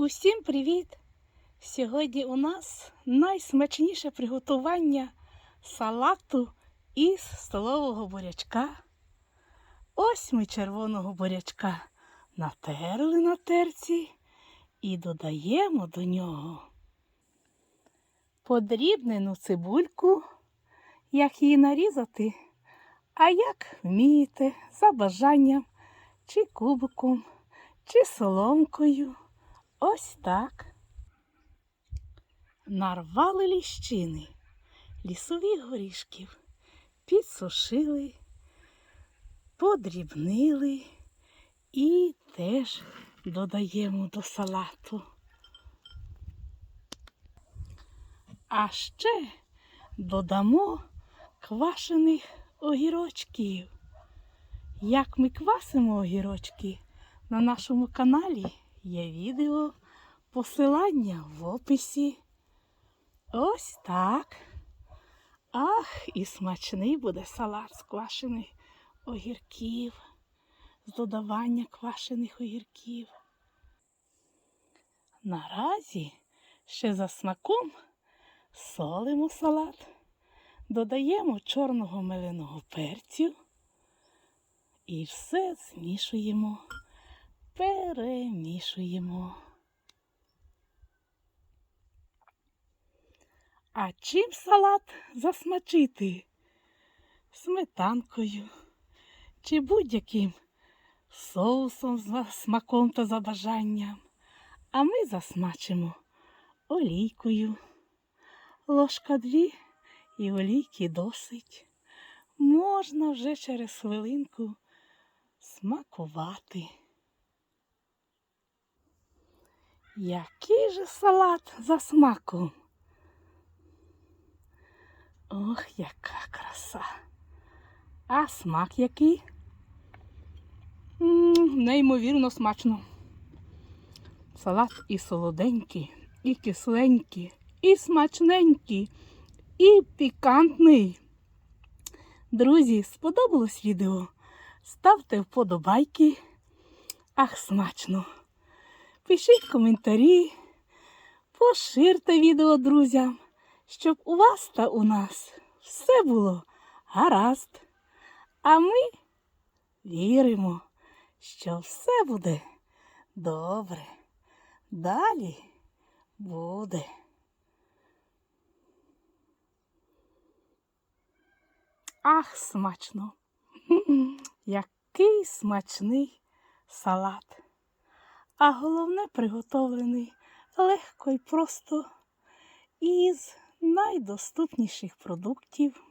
Усім привіт! Сьогодні у нас найсмачніше приготування салату із столового бурячка. Ось ми червоного бурячка натерли на терці і додаємо до нього подрібнену цибульку, як її нарізати, а як вмієте, за бажанням, чи кубиком, чи соломкою. Ось так. Нарвали ліщини, лісових горішків, підсушили, подрібнили і теж додаємо до салату. А ще додамо квашених огірочків. Як ми квасимо огірочки, на нашому каналі є відео, посилання в описі. Ось так. Ах, і смачний буде салат з квашених огірків, з додавання квашених огірків. Наразі ще за смаком солимо салат, додаємо чорного меленого перцю і все змішуємо, перемішуємо. А чим салат засмачити? Сметанкою чи будь-яким соусом з смаком та за бажанням. А ми засмачимо олійкою. Ложка дві і олійки досить. Можна вже через хвилинку смакувати. Який же салат за смаком? Ох, яка краса. А смак який? м неймовірно смачно. Салат і солоденький, і кисленький, і смачненький, і пікантний. Друзі, сподобалось відео? Ставте вподобайки. Ах, смачно! Пишіть коментарі, поширте відео друзям, щоб у вас та у нас все було гаразд. А ми віримо, що все буде добре. Далі буде. Ах, смачно! Який смачний салат. А головне приготовлений легко і просто із найдоступніших продуктів.